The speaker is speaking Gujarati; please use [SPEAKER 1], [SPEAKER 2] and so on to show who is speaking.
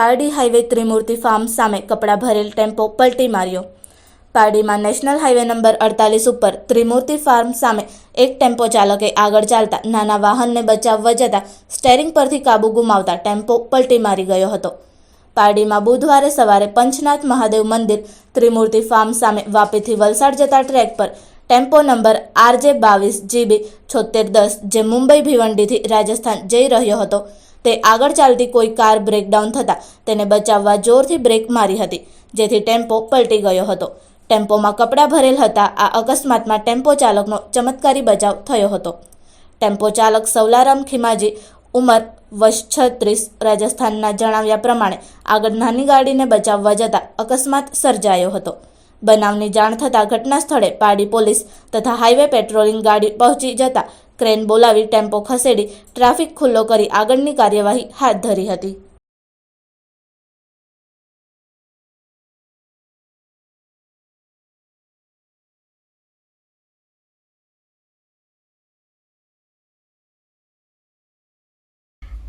[SPEAKER 1] પારડી હાઈવે ત્રિમૂર્તિ ફાર્મ સામે કપડાં ભરેલ ટેમ્પો પલટી માર્યો. પારડીમાં નેશનલ હાઈવે નંબર અડતાલીસ ઉપર ત્રિમૂર્તિ ફાર્મ સામે એક ટેમ્પો ચાલકે આગળ ચાલતા નાના વાહનને બચાવવા જતાં સ્ટેરિંગ પરથી કાબુ ગુમાવતા ટેમ્પો પલટી મારી ગયો હતો. પારડીમાં બુધવારે સવારે પંચનાથ મહાદેવ મંદિર ત્રિમૂર્તિ ફાર્મ સામે વાપીથી વલસાડ જતા ટ્રેક પર ટેમ્પો નંબર આરજે બાવીસ જીબી છોતેર દસ જે મુંબઈ ભિવંડીથી રાજસ્થાન જઈ રહ્યો હતો. તે આગળ ચાલતી કોઈ કાર બ્રેકડાઉન થતાં તેને બચાવવા જોરથી બ્રેક મારી હતી, જેથી ટેમ્પો પલટી ગયો હતો. ટેમ્પોમાં કપડાં ભરેલ હતા, આ અકસ્માતમાં ટેમ્પો ચાલકનો ચમત્કારી બચાવ થયો હતો. ટેમ્પો ચાલક સવલારામ ખીમાજી, ઉંમર વર્ષ છત્રીસ, રાજસ્થાનના જણાવ્યા પ્રમાણે આગળ નાની ગાડીને બચાવવા જતાં અકસ્માત સર્જાયો હતો. બનાવની જાણ થતાં ઘટના સ્થળે પાડી પોલીસ તથા હાઈવે પેટ્રોલિંગ ગાડી પહોંચી જતા ક્રેન બોલાવી ટેમ્પો ખસેડી ટ્રાફિક ખુલ્લો કરી આગળની કાર્યવાહી હાથ ધરી હતી.